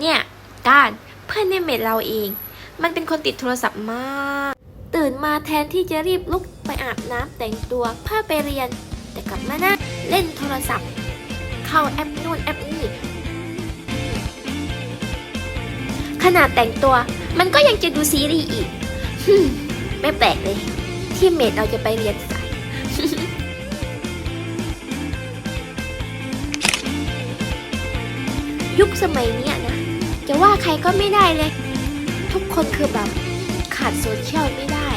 เนี่ยการเพื่อนในเมดเราเอง มันเป็นคนติดโทรศัพท์มาก ตื่นมาแทนที่จะรีบลุกไปอาบน้ำแต่งตัวเพื่อไปเรียน แต่กลับมานั่งเล่นโทรศัพท์ เข้าแอปนู่นแอปนี่ขนาดแต่งตัวมันก็ยังจะดูซีรีส์อีกไม่แปลกเลย ที่เมดเราจะไปเรียนสายยุคสมัยเนี้ย จะว่าใครก็ไม่ได้เลย ทุกคนคือแบบขาดโซเชียลไม่ได้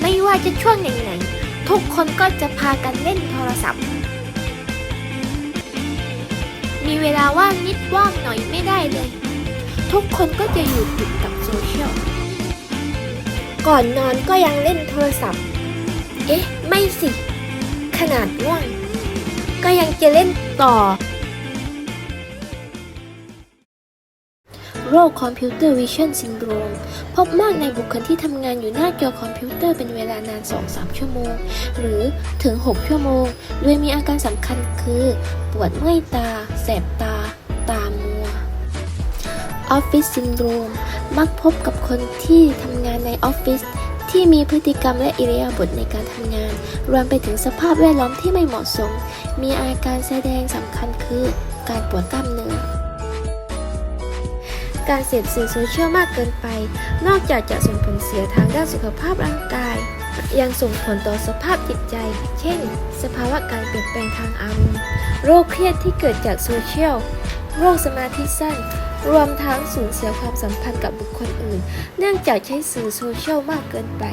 ไม่ว่าจะช่วงไหนๆทุกคนก็จะพากันเล่นโทรศัพท์ มีเวลาว่างนิดว่างหน่อยไม่ได้เลย ทุกคนก็จะอยู่ติดกับโซเชียล ก่อนนอนก็ยังเล่นโทรศัพท์ เอ๊ะ ไม่สิ ขนาดง่วง ก็ยังจะเล่นต่อ โรคคอมพิวเตอร์วิชั่นซินโดรมพบมากในบุคคลที่ทำงานอยู่หน้าจอคอมพิวเตอร์เป็นเวลานาน 2-3 ชั่วโมง หรือถึง 6 ชั่วโมง โดยมีอาการสำคัญคือ ปวดเมื่อยตา แสบตา ตามัวออฟฟิศซินโดรม มักพบกับคนที่ทำงานในออฟฟิศที่มีพฤติกรรมและอิริยาบถในการทำงาน รวมไปถึงสภาพแวดล้อมที่ไม่เหมาะสม มีอาการแสดงสำคัญคือ การปวดกล้ามเนื้อการเสพสื่อโซเชียลมากเกินไป นอกจากจะส่งผลเสียทางด้านสุขภาพร่างกาย ยังส่งผลต่อสภาพจิตใจ เช่น สภาวะการเปลี่ยนแปลงทางอารมณ์ โรคเครียดที่เกิดจากโซเชียล โรคสมาธิสั้น รวมทั้งสูญเสียความสัมพันธ์กับบุคคลอื่น เนื่องจากใช้สื่อโซเชียลมากเกินไป